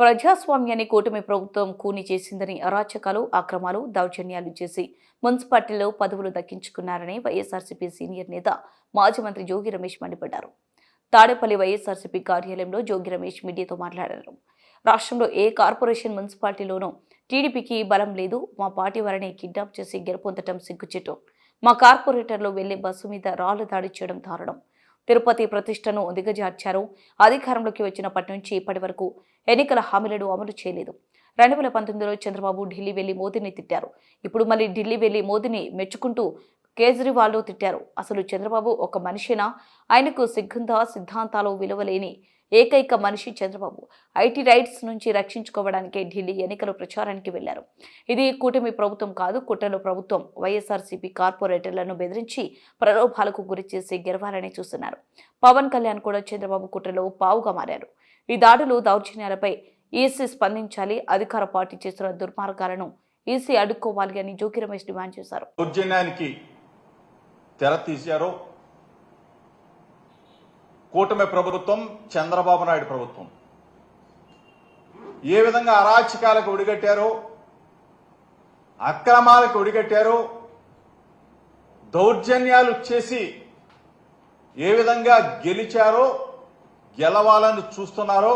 ప్రజాస్వామ్యాన్ని కూటమి ప్రభుత్వం కూని చేసిందని అరాచకాలు అక్రమాలు దౌర్జన్యాలు చేసి మున్సిపాలిటీలో పదవులు దక్కించుకున్నారని వైఎస్ఆర్సీపీ సీనియర్ నేత మాజీ మంత్రి జోగి రమేష్ మండిపడ్డారు. తాడేపల్లి వైఎస్ఆర్సీపీ కార్యాలయంలో జోగి రమేష్ మీడియాతో మాట్లాడారు. రాష్ట్రంలో ఏ కార్పొరేషన్ మున్సిపాలిటీలోనూ టీడీపీకి బలం లేదు మా పార్టీ వారిని కిడ్నాప్ చేసి గెలుపొందటం సిగ్గుచెట్టు మా కార్పొరేటర్లు వెళ్ళే బస్సు మీద రాళ్ళు దాడి చేయడం దారుణం. తిరుపతి ప్రతిష్టను దిగజార్చారు. అధికారంలోకి వచ్చినప్పటి నుంచి ఇప్పటి వరకు ఎన్నికల హామీలను అమలు చేయలేదు. రెండు వేల పంతొమ్మిదిలో చంద్రబాబు ఢిల్లీ వెళ్ళి మోదీని తిట్టారు. ఇప్పుడు మళ్ళీ ఢిల్లీ వెళ్ళి మోదీని మెచ్చుకుంటూ కేజ్రీవాల్ తిట్టారు. అసలు చంద్రబాబు ఒక మనిషేనా? ఆయనకు సిగ్గుంద? సిద్ధాంతాలు విలువలేని ఏకైక మనిషి చంద్రబాబు. ఐటీ రైట్స్ నుంచి రక్షించుకోవడానికే ఢిల్లీ ఎన్నికల ప్రచారానికి వెళ్ళారు. ఇది కూటమి ప్రభుత్వం కాదు కుట్రలు ప్రభుత్వం. వైఎస్ఆర్సీపీ కార్పొరేటర్లను బెదిరించి ప్రలోభాలకు గురి చేసి గెలవాలని చూస్తున్నారు. పవన్ కళ్యాణ్ కూడా చంద్రబాబు కుట్రలో పావుగా మారారు. ఈ దాడులు దౌర్జన్యాలపై ఈసీ స్పందించాలి అధికార పార్టీ చేస్తున్న దుర్మార్గాలను ఈసీ అడ్డుకోవాలి అని జోకి రమేష్ డిమాండ్ చేశారు. దౌర్జన్యానికి తెర తీశారో. కూటమి ప్రభుత్వం చంద్రబాబు నాయుడు ప్రభుత్వం. ఏ విధంగా అరాచకాలకు ఒడిగట్టారో అక్రమాలకు ఒడిగట్టారో దౌర్జన్యాలు చేసి ఏ విధంగా గెలిచారో గెలవాలని చూస్తున్నారో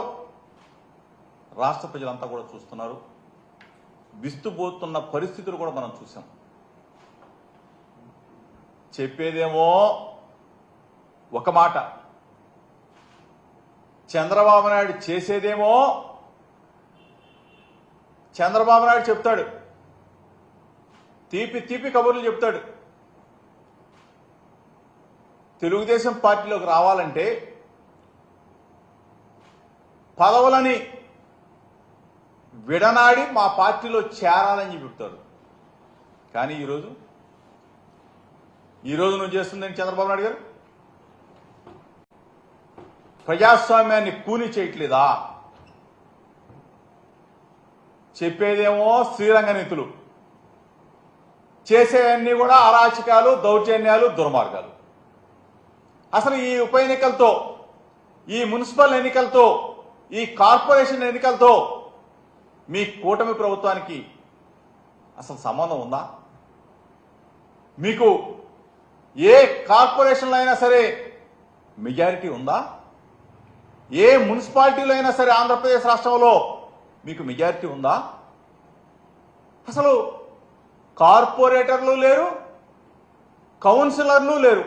రాష్ట్ర ప్రజలంతా కూడా చూస్తున్నారు. విస్తుపోతున్న పరిస్థితులు కూడా మనం చూసాం చెప్పేదేమో ఒక మాట. చంద్రబాబు నాయుడు చేసేదేమో? చంద్రబాబు నాయుడు చెప్తాడు. తీపి తీపి కబుర్లు చెప్తాడు. తెలుగుదేశం పార్టీలోకి రావాలంటే పదవులని విడనాడి మా పార్టీలో చేరాలని చెప్తాడు. కానీ ఈరోజు? ఈరోజు నువ్వు చేస్తుందని చంద్రబాబు నాయుడు గారు? ప్రజాస్వామ్యాన్ని కూలీ చేయట్లేదా? చెప్పేదేమో శ్రీరంగ నిధులు చేసేవన్నీ కూడా అరాచకాలు దౌర్జన్యాలు దుర్మార్గాలు. అసలు ఈ ఉప ఎన్నికలతో ఈ మున్సిపల్ ఎన్నికలతో ఈ కార్పొరేషన్ ఎన్నికలతో మీ కూటమి ప్రభుత్వానికి అసలు సంబంధం ఉందా? మీకు ఏ కార్పొరేషన్లో అయినా సరే మెజారిటీ ఉందా? ఏ మున్సిపాలిటీలో అయినా సరే ఆంధ్రప్రదేశ్ రాష్ట్రంలో మీకు మెజారిటీ ఉందా? అసలు కార్పొరేటర్లు లేరు కౌన్సిలర్లు లేరు.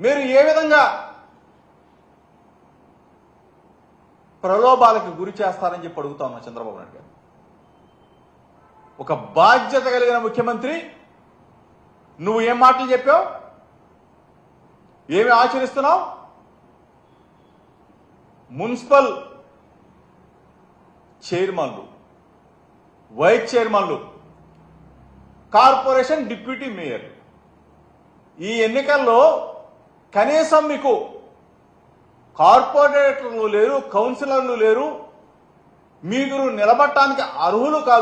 మీరు ఏ విధంగా ప్రలోభాలకు గురి చేస్తారని చెప్పి అడుగుతా ఉన్నా చంద్రబాబు నాయుడు గారు. ఒక బాధ్యత కలిగిన ముఖ్యమంత్రి నువ్వు ఏం మాటలు చెప్పావు? ఏమి ఆచరిస్తున్నావు? మున్సిపల్ చైర్మన్లు వైస్ చైర్మన్లు కార్పొరేషన్ డిప్యూటీ మేయర్. ఈ ఎన్నికల్లో కనీసం మీకు కార్పొరేటర్లు లేరు కౌన్సిలర్లు లేరు మీరు నిలబడటానికి అర్హులు కాదు.